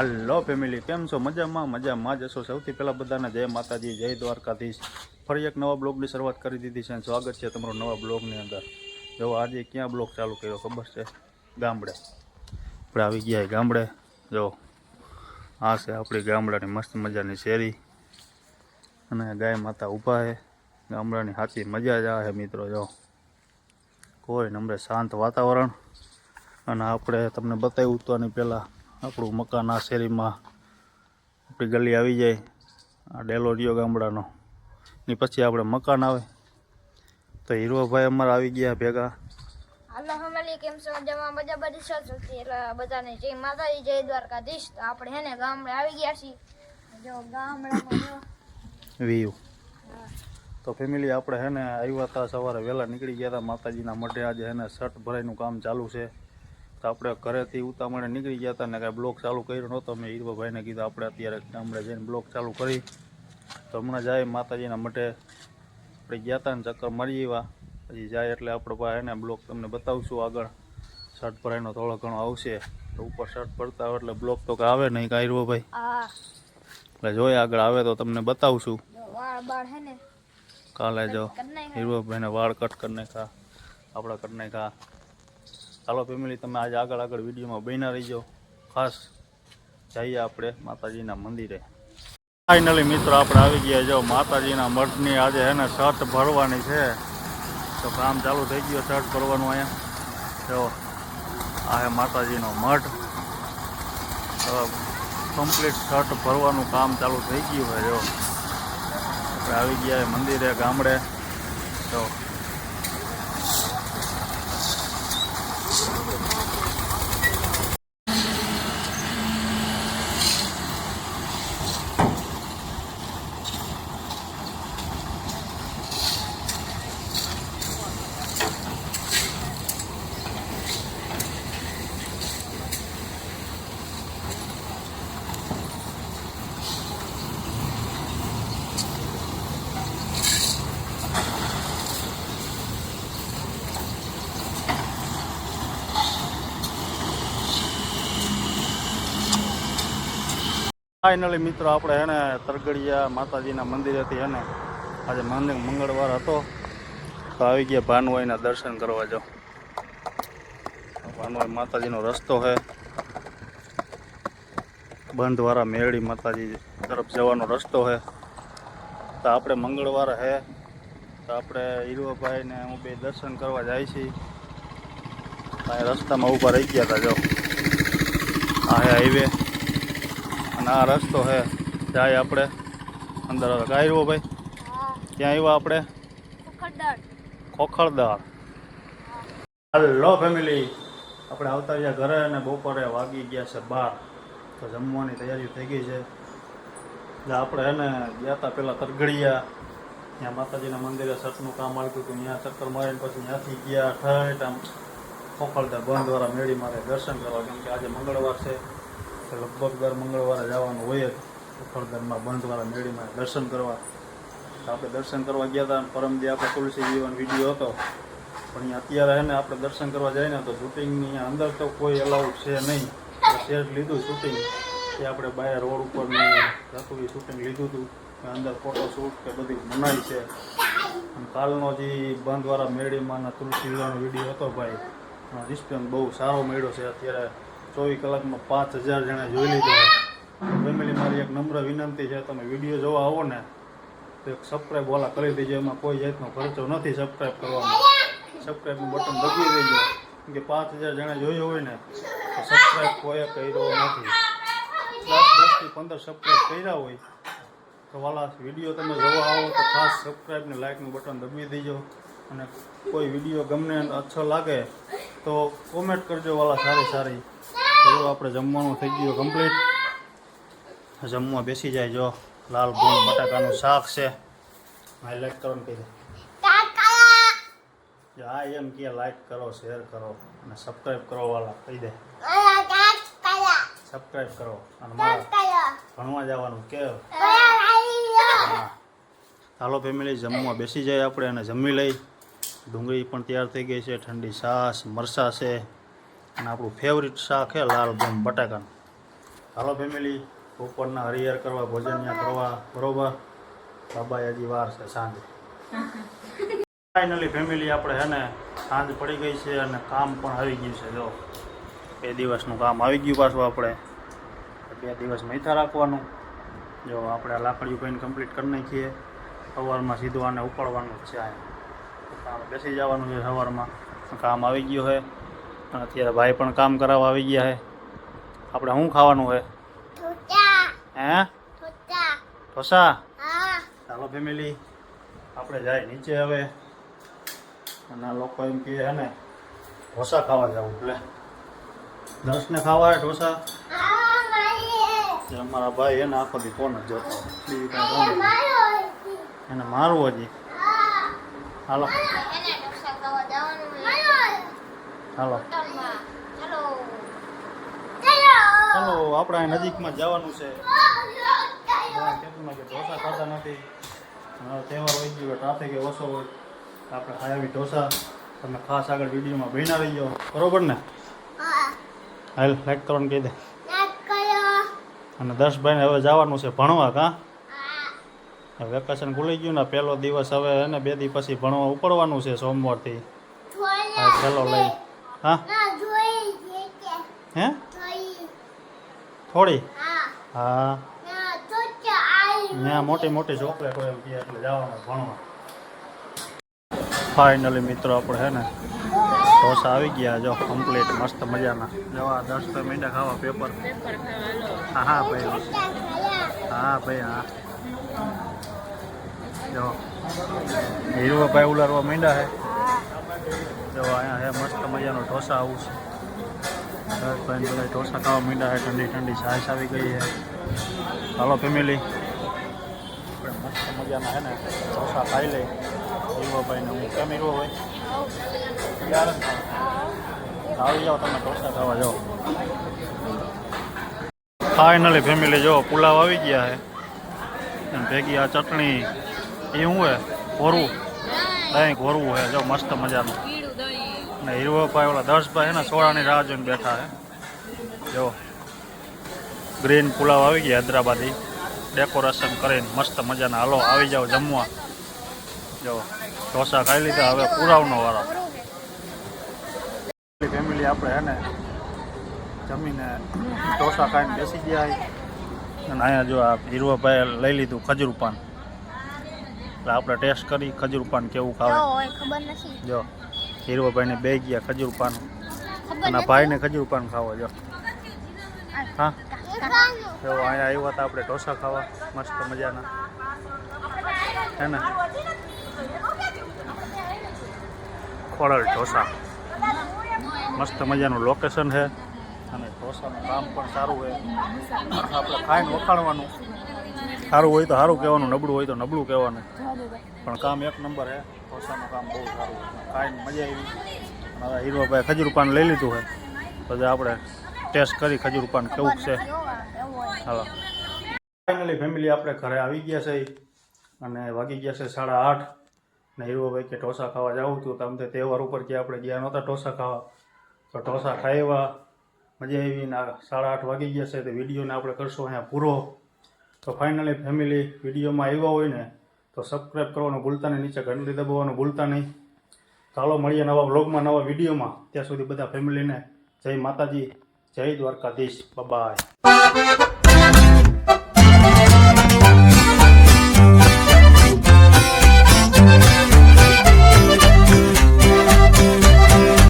હાલો family કેમ છો? મજામાં મજામાં જ. હશો? સૌથી પહેલાં બધાને જય માતાજી, જય દ્વારકાધીશ. ફરી એક નવા બ્લોગની શરૂઆત કરી દીધી છે અને સ્વાગત છે તમારો નવા બ્લોગની અંદર. જો આજે ક્યાં બ્લોગ ચાલુ કર્યો ખબર છે? ગામડે. આપણે આવી ગયા ગામડે. જો, આ છે આપણી ગામડાની મસ્ત મજાની શેરી. અને ગાય માતા ઊભા છે. ગામડાની સાચી મજા જ આવે મિત્રો, જો. કોઈ નંબરે શાંત વાતાવરણ. અને આપણે તમને બતાવ્યું તો પહેલાં આપણું મકાન આ શેરીમાં આપણી ગલી આવી જાય. આ ડેલો રહ્યો ગામડાનો. ની પછી આપણે મકાન આવે. તો હીરોભાઈ અમારા આવી ગયા ભેગા. હાલો ફેમિલી કેમ છો? મજામાં? મજા બધી સચોટી એટલે બધાને જય માતાજી જય દ્વારકાધીશ. તો આપણે હેને ગામડે આવી ગયા છીએ. જો ગામડામાં જો. તો ફેમિલી આપણે હેને આવ્યા હતા સવારે વહેલા નીકળી ગયા હતા. માતાજીના મઢે આજે હે ને શર્ટ ભરાઈનું કામ ચાલુ છે. તો આપણે ઘરેથી ઉતામળે નીકળી ગયા હતા ને કાંઈ બ્લોક ચાલુ કર્યો નહોતો. મેં હીરભાઈને કીધું આપણે અત્યારે ગામડે જઈને બ્લોક ચાલુ કરી. તો હમણાં જાય માતાજીના માટે આપણે ગયા હતા ને ચક્કર મારી એવા પછી જાય એટલે આપણે પાસે એને બ્લોક તમને બતાવશું આગળ. શર્ટ ભરાઈનો થોડો ઘણો આવશે. તો ઉપર શર્ટ ભરતા હોય એટલે બ્લોક તો આવે નહીં કાંઈ ભાઈ એટલે જોઈએ આગળ આવે તો તમને બતાવશું. કાલે જો નાખ્યા. વાળ કટ કરી નાખ્યા. આપણા કરી નાખ્યા. ચાલો ફેમિલી તમે આજે આગળ આગળ વિડીયોમાં બન્યા રહીજો. ખાસ જઈએ આપણે માતાજીના મંદિરે. ફાઇનલી મિત્રો, આપણે આવી ગયા જો માતાજીના મઠની આજે હે ને શર્ટ ભરવાની છે. તો કામ ચાલુ થઈ ગયું શર્ટ ભરવાનું અહીંયા. જો, આ હે માતાજીનો મઠ. કમ્પ્લીટ શર્ટ ભરવાનું કામ ચાલુ થઈ ગયું છે, જો. આપણે આવી ગયા મંદિરે, ગામડે. તો ફાઇનલી મિત્રો, આપણે એને તરગડિયા માતાજીના મંદિરેથી એને આજે મંદિર મંગળવાર હતો. તો આવી ગયા ભાનુભાઈના દર્શન કરવા જો ભાનુભાઈ માતાજીનો રસ્તો છે બંધવાળા મેરડી માતાજી તરફ જવાનો રસ્તો છે તો આપણે મંગળવાર હે. તો આપણે હીરોભાઈને હું બે દર્શન કરવા જાય છીએ રસ્તામાં ઊભા રહી ગયા હતા જો આ હાઈવે અને આ રસ્તો છે જાય આપણે. અંદર હવે કાંઈ આવ્યો ભાઈ. ત્યાં આવ્યા આપણે? ખોખરદાર. હલો ફેમિલી આપણે આવતા રહ્યા ઘરે અને બપોરે વાગી ગયા છે બાર. તો જમવાની તૈયારી થઈ ગઈ છે. એટલે આપણે એને ગયા હતા પહેલાં તરગડિયા ત્યાં માતાજીના મંદિરે સટનું કામ આવ્યું હતું. ત્યાં ચક્કર મારીને પછી ત્યાંથી ગયા ઠેઠ આમ ખોખરદાર દ્વારા મેળી મારે દર્શન કરવા. કેમ કે આજે મંગળવાર છે. લગભગ દર મંગળવારે જવાનું હોય જ. ખોખરદારમાં બંધવાળા મેળીમાં દર્શન કરવા. આપણે દર્શન કરવા ગયા હતા પરમદી આપણે તુલસી જીવન વીડિયો હતો, પણ અત્યારે હે ને આપણે દર્શન કરવા જઈએ ને તો શૂટિંગની અંદર તો કોઈ અલાઉડ છે નહીં. શેર લીધું શૂટિંગ એ આપણે બહાર રોડ ઉપર હતું એ શૂટિંગ લીધું હતું અંદર ફોટો શૂટ કે બધી મનાય છે. અને કાલનો જે બંધવાળા મેળીમાંના તુલસી વિવાહનો વીડિયો હતો ભાઈ રિસ્પોન્સ બહુ સારો મળ્યો છે અત્યારે. ચોવીસ કલાકમાં પાંચ હજાર જણા જોઈ લીધો ફેમિલી મારી એક નમ્ર વિનંતી છે, તમે વીડિયો જોવા આવો ને, તો એક સબસ્ક્રાઈબ વાલા કરી દેજો, એમાં કોઈ જાતનો ખર્ચો નથી સબસ્ક્રાઈબ કરવાનો. સબસ્ક્રાઈબનું બટન દબાવી દેજો. કે પાંચ હજાર જણા જોયું હોય ને, તો સબસ્ક્રાઈબ કોઈ કર્યો નથી. દસ દસથી પંદર સબસ્ક્રાઈબ કર્યા હોય, તો વાલા વીડિયો તમે જોવા આવો, તો ખાસ સબસ્ક્રાઈબ ને લાઇકનું બટન દબાવી દેજો. અને કોઈ વીડિયો ગમને અચ્છો લાગે, તો કોમેન્ટ કરજો વાલા સારી સારી. જો આપણે જમવાનું થઈ ગયું કમ્પ્લીટ જમવા બેસી જાય જો. લાલ ભૂન બટાકાનું શાક છે. હાઈલાઇટ કહી દે જો આ એમ કે લાઈક કરો શેર કરો અને સબસ્ક્રાઈબ કરો વાલા, કહી દે. સબસ્ક્રાઈબ કરો અને ભણવા જવાનું કે. હા. હાલો ફેમિલી જમવા બેસી જાય આપણે અને જમી લઈ. ડુંગળી પણ તૈયાર થઈ ગઈ છે, ઠંડી છાશ મરસા છે. અને આપણું ફેવરિટ શાક છે લાલ ગમ બટાકાનું. હાલો ફેમિલી બપોરના હરિયર કરવા, ભોજન ત્યાં કરવા, બરોબર? બાબા હજી વાર છે સાંજે. ફાઇનલી ફેમિલી આપણે છે ને સાંજ પડી ગઈ છે અને કામ પણ આવી ગયું છે, જો. બે દિવસનું કામ આવી ગયું પાછું આપણે. બે દિવસ મૈથા રાખવાનું. જો આપણે આ લાકડીઓ કહીને કમ્પ્લીટ કરી નાખીએ. સવારમાં સીધું આને ઉપાડવાનું છે આ બેસી જવાનું છે સવારમાં. કામ આવી ગયું છે. અત્યારે ભાઈ પણ કામ કરાવવા આવી ગયા છે. આપણે શું ખાવાનું છે? હે? ઢોસા. ચાલો ફેમિલી આપણે જાય નીચે હવે. અને આ લોકો એમ કહે છે ને ઢોસા ખાવા જવું એટલે. દર્શને ખાવા ઢોસા? જે અમારા ભાઈ એને આખો દી ફોન જ જતો. બીજું કાંઈ એને મારવું હજી. હાલો. એને ઢોસા ખાવા જવાનું છે હાલો હોટલમાં. ચાલો ચાલો આપણે નજીકમાં જવાનું છે. ખેતરમાં કે ઢોસા ખાતા નથી. હવે તહેવાર હોય ગયો ટ્રાફિક ઓછો હોય. તો આપણે ખાયાવી ઢોસા. તમે ખાસ આગળ વિડીયોમાં રહી જાઓ બરોબર ને? હાલ લાઈક કરવાનું કહી દે. અને દર્શભાઈને હવે જવાનું છે ભણવા કાં? વેકેશન ખુલી ગયું ને પહેલો દિવસ હવે એને બે દી પછી ભણવા ઉપડવાનું છે સોમવારથી. હા ચાલો લઈ. હા? હે? થોડી હા. ત્યાં મોટી મોટી ચોકલેટ હોય એમ કે એટલે જવાનું ભણવા. ફાઇનલી મિત્રો આપણે હે ને ઢોસા આવી ગયા જો કમ્પ્લીટ મસ્ત મજાના. જવા દસ તો મીંડા ખાવા પેપર હા હા ભાઈ. હા ભાઈ હા. જો. હીરો ભાઈ ઉલારવા માંડ્યા હે. જો અહીંયા હે મસ્ત મજાનો ઢોસા આવું છે. દસ ભાઈ બધા ઢોસા ખાવા માંડ્યા હે ઠંડી ઠંડી છાશ આવી ગઈ છે. હાલો ફેમિલી મસ્ત મજાના હે ને ઢોસા ખાઈ લઈ હીરો ભાઈને હું કેમ હીરો હોય? યાર આવી જાઓ તમે ઢોસા ખાવા જાઓ ફાઇનલી ફેમિલી જો પુલાવ આવી ગયા છે. ભેગી આ ચટણી એ શું હે ઘોરવું દહીં ઘોરવું હે જો મસ્ત મજાનું. ને હીરવાભાઈ ઓલા દર્શભાઈ છે ને સોળાની રાહ જોઈને બેઠા છે. જો ગ્રીન પુલાવ આવી ગયા હૈદરાબાદી. ડેકોરેશન કરીને મસ્ત મજાના. હાલો આવી જાઓ જમવા. જો ઢોસા ખાઈ લીધા. હવે પુરાવનો વાળો ફેમિલી આપણે હે ને જમીને ઢોસા ખાઈને બેસી ગયા અને અહીંયા જો આ હીરવાભાઈ લઈ લીધું ખજૂર પાન એટલે આપણે ટેસ્ટ કરી ખજૂર પાન કેવું ખાવે ખબર નથી. જો. હીરવાભાઈને બે ગયા ખજૂર પાન. અને ભાઈને ખજૂર પાન ખાવા જો. હા? જો અહીંયા આવ્યા હતા આપણે ઢોસા ખાવા. મસ્ત મજાના. હે ને? ખોળલ ઢોસા. મસ્ત મજાનું લોકેશન છે. અને ઢોસાનું કામ પણ સારું છે. આપણે ખાઈને વખાણવાનું. સારું હોય તો સારું કહેવાનું, નબળું હોય તો નબળું કહેવાનું. પણ કામ એક નંબર છે ઢોસાનું કામ બહુ સારું. કાંઈ મજા આવી. અને હવે હીરોભાઈ ખજૂર લઈ લીધું હે. પછી આપણે ટેસ્ટ કરી ખજૂર પાન કેવું છે. હાલો. ફાઇનલી ફેમિલી આપણે ઘરે આવી ગયા છે. અને વાગી ગયા છે સાડા આઠ. ને હીરોભાઈ કે ઢોસા ખાવા જવું હતું તો અમને તહેવાર ઉપર કે આપણે ગયા નહોતા ઢોસા ખાવા. તો ઢોસા ખાવા મજા આવી ને સાડા આઠ વાગી ગયા છે. તો વિડીયોને આપણે કરશું અહીંયા પૂરો. તો ફાઇનલી ફેમિલી વિડીયોમાં આવ્યા હોય ને, તો સબસ્ક્રાઈબ કરવાનું ભૂલતા નહીં, નીચે ઘંટડી દબાવવાનું ભૂલતા નહીં. ચાલો મળીએ નવા બ્લોગમાં નવા વિડીયોમાં. ત્યાં સુધી બધા ફેમિલીને જય માતાજી, જય દ્વારકાધીશ. બાય